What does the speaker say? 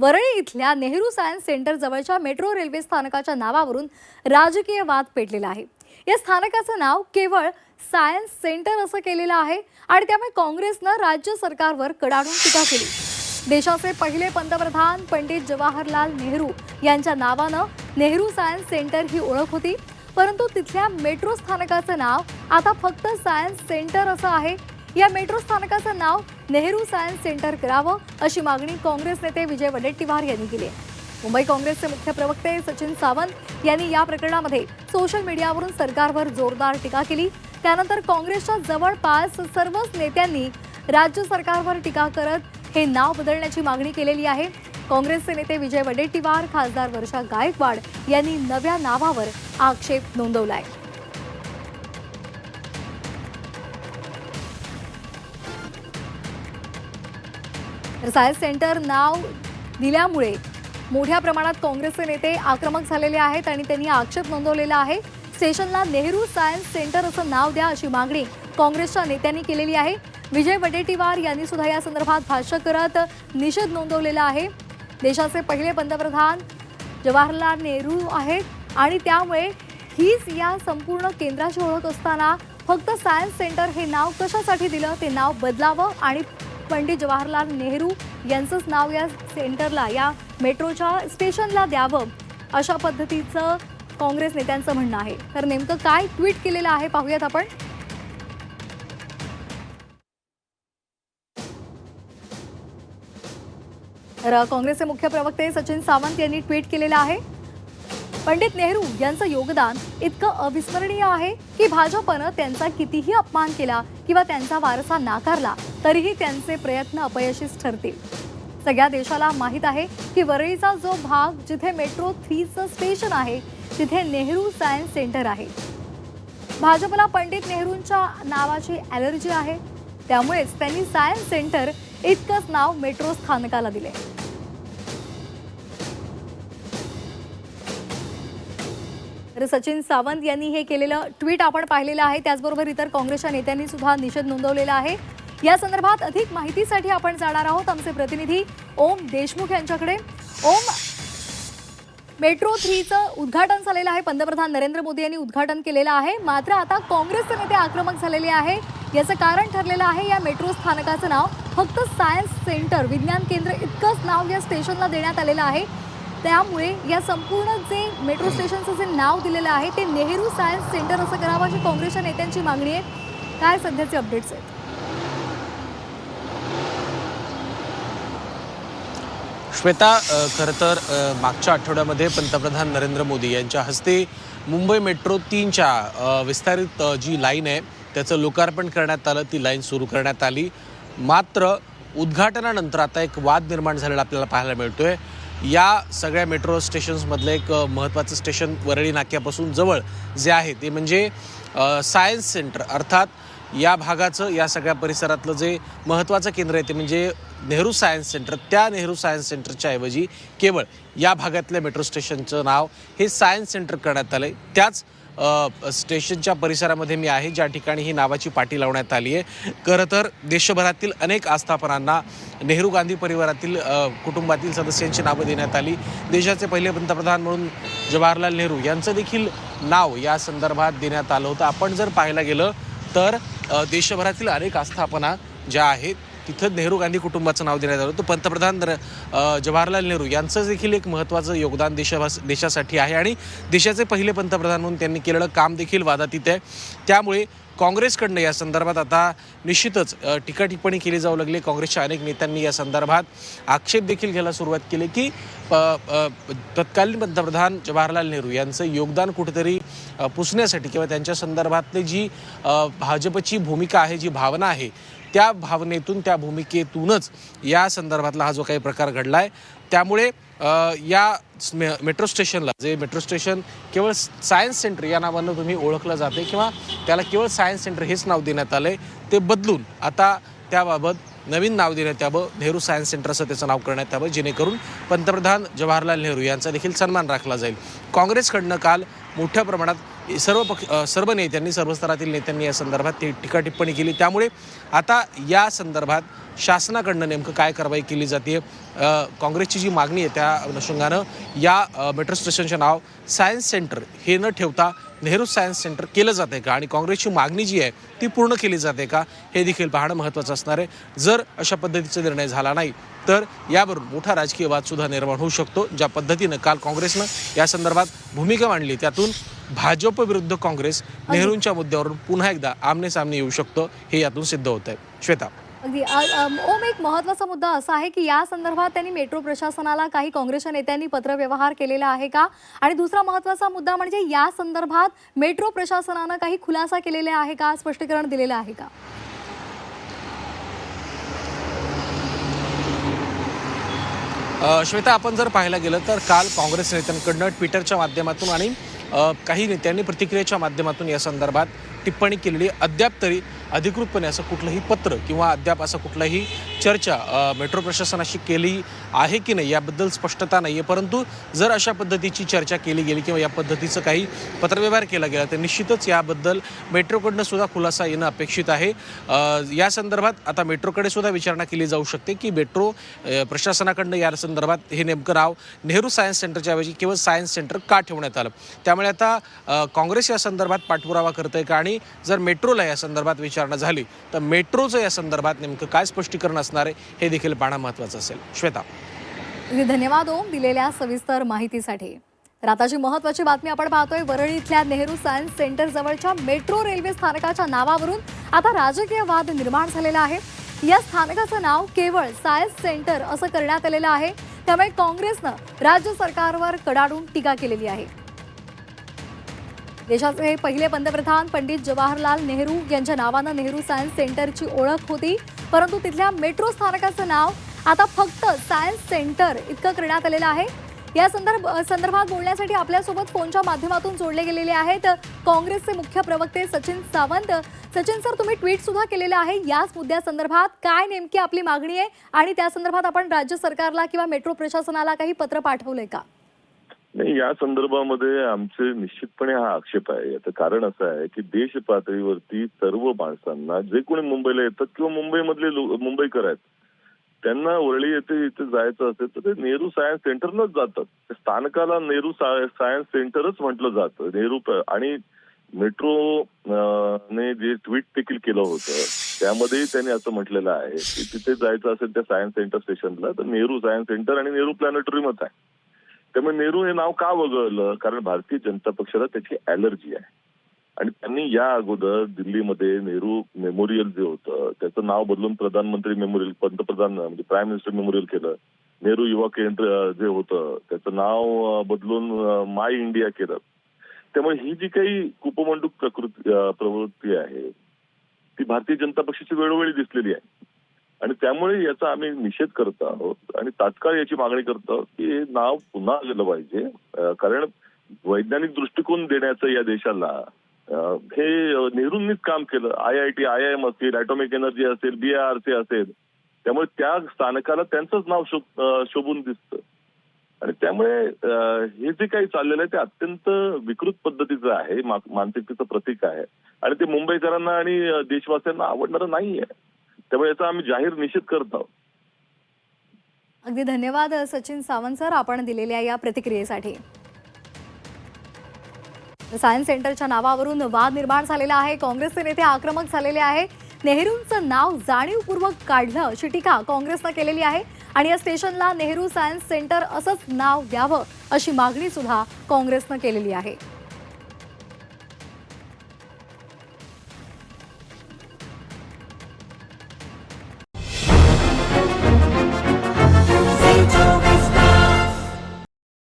वरळी इथल्या Nehru science centre जवळच्या metro railway स्थानकाच्या नावावरून राजकीय वाद पेटलेला आहे. या स्थानकाचं नाव केवळ सायन्स सेंटर असं केलेलं आहे आणि त्यामुळे काँग्रेसनं राज्य सरकारवर कडाडून टीका केली. देशाचे पहिले पंतप्रधान पंडित जवाहरलाल नेहरू यांच्या नावानं नेहरू सायन्स सेंटर ही ओळख होती. परंतु तिथल्या मेट्रो स्थानकाचं नाव आता फक्त सायन्स सेंटर असं आहे. या मेट्रो स्थानकाचं नाव नेहरू सायन्स सेंटर करावं अशी मागणी काँग्रेस नेते विजय वडेट्टीवार यांनी केली आहे. मुंबई काँग्रेसचे मुख्य प्रवक्ते सचिन सावंत यांनी या प्रकरणामध्ये सोशल मीडियावरून सरकारवर जोरदार टीका केली. त्यानंतर काँग्रेसच्या जवळपास सर्वच नेत्यांनी राज्य सरकारवर टीका करत हे नाव बदलण्याची मागणी केलेली आहे. काँग्रेसचे नेते विजय वडेट्टीवार खासदार वर्षा गायकवाड यांनी नव्या नावावर आक्षेप नोंदवला आहे सायन्स सेंटर नाव दिल्यामुळे मोठ्या प्रमाणात काँग्रेसचे नेते आक्रमक झालेले आहेत आणि त्यांनी आक्षेप नोंदवलेला आहे. स्टेशनला नेहरू सायन्स सेंटर असं नाव द्या अशी मागणी काँग्रेसच्या नेत्यांनी केलेली आहे. विजय वडेट्टीवार यांनी सुद्धा या संदर्भात भाष्य करत निषेध नोंदवलेला आहे. देशाचे पहिले पंतप्रधान जवाहरलाल नेहरू आहेत आणि त्यामुळे हीच या संपूर्ण केंद्राची ओळख असताना फक्त सायन्स सेंटर हे नाव कशासाठी दिलं? ते नाव बदलावं आणि पंडित जवाहरलाल नेहरू यांचंच नाव या सेंटरला या मेट्रोच्या स्टेशनला द्यावं अशा पद्धतीचं काँग्रेस नेत्यांचं म्हणणं आहे. तर नेमकं काय ट्विट केलेलं आहे पाहूयात आपण. तर काँग्रेसचे मुख्य प्रवक्ते सचिन सावंत यांनी ट्विट केलेलं आहे. पंडित नेहरू यांचं योगदान इतकं अविस्मरणीय आहे की भाजपनं त्यांचा कितीही अपमान केला किंवा त्यांचा वारसा नाकारला तरीही त्यांचे प्रयत्न अपयशीच ठरतील. सगळ्या देशाला माहीत आहे की वरळीचा जो भाग जिथे मेट्रो थ्रीचं स्टेशन आहे तिथे नेहरू सायन्स सेंटर आहे. भाजपला पंडित नेहरूंच्या नावाची ॲलर्जी आहे. त्यामुळेच त्यांनी सायन्स सेंटर इतकंच नाव मेट्रो स्थानकाला दिले. तर सचिन सावंत यांनी हे केलेलं ट्विट आपण पाहिलेलं आहे. त्याचबरोबर इतर काँग्रेसच्या नेत्यांनी सुद्धा निषेध नोंदवलेला आहे. या संदर्भात अधिक माहितीसाठी आपण जाणार आहोत आमचे प्रतिनिधी ओम देशमुख यांच्याकडे. ओम मेट्रो थ्रीचं उद्घाटन झालेलं आहे. पंतप्रधान नरेंद्र मोदी यांनी उद्घाटन केलेलं आहे. मात्र आता काँग्रेसचे नेते आक्रमक झालेले आहे. याचं कारण ठरलेलं आहे या मेट्रो स्थानकाचं नाव. फक्त सायन्स सेंटर विज्ञान केंद्र इतकंच नाव या स्टेशनला देण्यात आलेलं आहे. त्यामुळे या संपूर्ण जे मेट्रो स्टेशनचं जे नाव दिलेलं आहे ते नेहरू सायन्स सेंटर असं करावं अशी काँग्रेसच्या नेत्यांची मागणी आहे. काय सध्याचे अपडेट्स आहेत? श्वेता खरं तर मागच्या आठवड्यामध्ये पंतप्रधान नरेंद्र मोदी यांच्या हस्ते मुंबई मेट्रो तीनच्या विस्तारित जी लाईन आहे त्याचं लोकार्पण करण्यात आलं. ती लाईन सुरू करण्यात आली. मात्र उद्घाटनानंतर आता एक वाद निर्माण झालेला आपल्याला पाहायला मिळतोय. या सगळ्या मेट्रो स्टेशन्समधलं एक महत्त्वाचं स्टेशन वरळी नाक्यापासून जवळ जे आहे ते म्हणजे सायन्स सेंटर अर्थात या भागाचं या सगळ्या परिसरातलं जे महत्त्वाचं केंद्र आहे ते म्हणजे नेहरू सायन्स सेंटर त्या नेहरू सायन्स सेंटरच्या ऐवजी केवळ या भागातल्या मेट्रो स्टेशनचं नाव हे सायन्स सेंटर करण्यात आलं आहे त्याच स्टेशनच्या परिसरामध्ये मी आहे ज्या ठिकाणी ही नावाची पाटी लावण्यात आली आहे. खरं तर देशभरातील अनेक आस्थापनांना नेहरू गांधी परिवारातील कुटुंबातील सदस्यांची नावं देण्यात आली. देशाचे पहिले पंतप्रधान म्हणून जवाहरलाल नेहरू यांचं देखील नाव या संदर्भात देण्यात आलं होतं. आपण जर पाहायला गेलं तर देशभरातील अनेक आस्थापना ज्या आहेत तिथं नेहरू गांधी कुटुंबाचं नाव देण्यात आलं होतं. पंतप्रधान जवाहरलाल नेहरू यांचं देखील एक महत्त्वाचं योगदान देशाभास देशासाठी आहे आणि देशाचे पहिले पंतप्रधान म्हणून त्यांनी केलेलं काम देखील वादातीत आहे. त्यामुळे काँग्रेसकडनं या संदर्भात आता निश्चितच टीका टिप्पणी केली जाऊ लागली. काँग्रेसच्या अनेक नेत्यांनी या संदर्भात आक्षेप देखील घ्यायला सुरुवात केली की प- तत्कालीन पंतप्रधान जवाहरलाल नेहरू यांचं योगदान कुठेतरी पुसण्यासाठी किंवा त्यांच्या संदर्भातली जी भाजपची भूमिका आहे जी भावना आहे त्या भावनेतून त्या भूमिकेतूनच या संदर्भातला हा जो काही प्रकार घडला आहे त्यामुळे या मेट्रो स्टेशनला जे मेट्रो स्टेशन केवळ सायन्स सेंटर या नावानं तुम्ही ओळखलं जाते किंवा त्याला केवळ सायन्स सेंटर हेच नाव देण्यात आलं आहे ते बदलून आता त्याबाबत नवीन नाव देण्यात यावं नेहरू सायन्स सेंटर असं त्याचं नाव करण्यात यावं जेणेकरून पंतप्रधान जवाहरलाल नेहरू यांचा देखील सन्मान राखला जाईल. काँग्रेसकडनं काल मोठ्या प्रमाणात सर्व पक्ष सर्व नेत्यांनी सर्व स्तरातील नेत्यांनी या संदर्भात ती टीका टिप्पणी केली. त्यामुळे आता या संदर्भात शासनाकडनं नेमकं काय कारवाई केली जाते? काँग्रेसची जी मागणी आहे त्या अनुषंगानं या मेट्रो स्टेशनचं नाव सायन्स सेंटर हे न ठेवता नेहरू सायन्स सेंटर केलं जाते का? आणि काँग्रेसची मागणी जी आहे ती पूर्ण केली जाते का? हे देखील पाहणं महत्त्वाचं असणार आहे. जर अशा पद्धतीचा निर्णय झाला नाही तर यावरून मोठा राजकीय वादसुद्धा निर्माण होऊ शकतो. ज्या पद्धतीनं काल काँग्रेसनं या संदर्भात भूमिका मांडली त्यातून भाजप विरुद्ध काँग्रेस नेहरूंच्या मुद्द्यावरून पुन्हा एकदा आमने सामने येऊ शकतो हे यातून सिद्ध होत आहे श्वेता. अगदी. ओम एक महत्त्वाचा मुद्दा असा आहे की या संदर्भात त्यांनी मेट्रो प्रशासनाला काही काँग्रेसच्या नेत्यांनी पत्रव्यवहार केलेला आहे का? आणि दुसरा महत्त्वाचा मुद्दा म्हणजे या संदर्भात मेट्रो प्रशासनानं काही खुलासा केलेला आहे का? स्पष्टीकरण दिलेलं आहे का? श्वेता आपण जर पाहायला गेलं तर काल काँग्रेस नेत्यांकडनं ट्विटरच्या माध्यमातून आणि काही नेत्यांनी प्रतिक्रियेच्या माध्यमातून या संदर्भात टिप्पणी केलेली. अद्याप तरी अधिकृतपणे असं कुठलंही पत्र किंवा अद्याप असं कुठलंही चर्चा मेट्रो प्रशासनाशी केली आहे की नाही याबद्दल स्पष्टता नाही आहे परंतु जर अशा पद्धतीची चर्चा केली गेली किंवा या पद्धतीचं काही पत्रव्यवहार केला गेला तर निश्चितच याबद्दल मेट्रोकडनं सुद्धा खुलासा येणं अपेक्षित आहे. या संदर्भात आता मेट्रोकडे सुद्धा विचारणा केली जाऊ शकते की मेट्रो प्रशासनाकडनं या संदर्भात हे नेमकं नाव नेहरू सायन्स सेंटरच्या ऐवजी केवळ सायन्स सेंटर का ठेवण्यात आलं? त्यामुळे आता काँग्रेस या संदर्भात पाठपुरावा करतंय का? आणि जर मेट्रोला या संदर्भात विचारणा झाली तर मेट्रोचं या संदर्भात नेमकं काय स्पष्टीकरण असणार आहे हे देखील पाहणं महत्त्वाचं असेल. श्वेता. धन्यवाद ओम दिलेल्या सविस्तर माहितीसाठी. तर आताची महत्वाची बातमी आपण पाहतोय वरळी इथल्या नेहरू सायन्स सेंटर जवळच्या मेट्रो रेल्वे स्थानकाच्या नावावरून आता राजकीय वाद निर्माण झालेला आहे. या स्थानकाचं नाव केवळ सायन्स सेंटर असं करण्यात आलेलं आहे. त्यामुळे काँग्रेसनं राज्य सरकारवर कडाडून टीका केलेली आहे. देशाचे पहिले पंतप्रधान पंडित जवाहरलाल नेहरू यांच्या नावानं नेहरू सायन्स सेंटरची ओळख होती. परंतु तिथल्या मेट्रो स्थानकाचं नाव आता फक्त सायन्स सेंटर इतकं करण्यात आलेलं आहे. या संदर्भ संदर्भात बोलण्यासाठी आपल्यासोबत फोनच्या माध्यमातून जोडले गेलेले आहेत काँग्रेसचे मुख्य प्रवक्ते सचिन सावंत. सचिन सर तुम्ही ट्विट सुद्धा केलेलं आहे. याच मुद्द्यासंदर्भात काय नेमकी आपली मागणी आहे? आणि त्या संदर्भात आपण राज्य सरकारला किंवा मेट्रो प्रशासनाला काही पत्र पाठवलंय का? नाही या संदर्भामध्ये आमचे निश्चितपणे हा आक्षेप आहे. याचं कारण असं आहे की देश पातळीवरती सर्व माणसांना जे कोणी मुंबईला येतात किंवा मुंबईमधले मुंबईकर आहेत त्यांना वरळी येथे इथे जायचं असेल तर ते नेहरू सायन्स सेंटरलाच जातात. स्थानकाला नेहरू सायन्स सेंटरच म्हटलं जातं. नेहरू आणि मेट्रो ने जे ट्विट देखील केलं होतं त्यामध्येही त्यांनी असं म्हटलेलं आहे की तिथे जायचं असेल त्या सायन्स सेंटर स्टेशनला तर नेहरू सायन्स सेंटर आणि नेहरू प्लॅनेटोरियमच आहे. त्यामुळे नेहरू हे नाव का वगळलं? कारण भारतीय जनता पक्षाला त्याची अलर्जी आहे. आणि त्यांनी या अगोदर दिल्लीमध्ये नेहरू मेमोरियल जे होतं त्याचं नाव बदलून प्रधानमंत्री मेमोरियल पंतप्रधान म्हणजे प्राईम मिनिस्टर मेमोरियल केलं. नेहरू युवा केंद्र जे होतं त्याचं नाव बदलून माय इंडिया केलं. त्यामुळे ही जी काही कुपमंडूक प्रकृती प्रवृत्ती आहे ती भारतीय जनता पक्षाची वेळोवेळी दिसलेली आहे. आणि त्यामुळे याचा आम्ही निषेध करत आहोत. आणि तात्काळ याची मागणी करतो आहोत की हे नाव पुन्हा गेलं पाहिजे. कारण वैज्ञानिक दृष्टिकोन देण्याचं या देशाला हे नेहरूंनीच काम केलं. I I T I I M असतील ॲटॉमिक एनर्जी असेल बी आर सी असेल. त्यामुळे त्या स्थानकाला त्यांचंच नाव शोभ शोभून दिसतं. आणि त्यामुळे हे जे काही चाललेलं आहे ते अत्यंत विकृत पद्धतीचं आहे मानसिकतेचं प्रतीक आहे. आणि ते मुंबईकरांना आणि देशवासियांना आवडणारं नाही आहे त्यामुळे याचा आम्ही जाहीर निषेध करत आहोत. अगदी धन्यवाद सचिन सावंत सर आपण दिलेल्या या प्रतिक्रियेसाठी. सायन्स सेंटरच्या नावावरून वाद निर्माण झालेला आहे काँग्रेसचे नेते आक्रमक झालेले आहे. नेहरूंचं नाव जाणीवपूर्वक काढलं अशी टीका काँग्रेसनं केलेली आहे आणि या स्टेशनला नेहरू सायन्स सेंटर असंच नाव द्यावं अशी मागणी सुद्धा काँग्रेसनं केलेली आहे.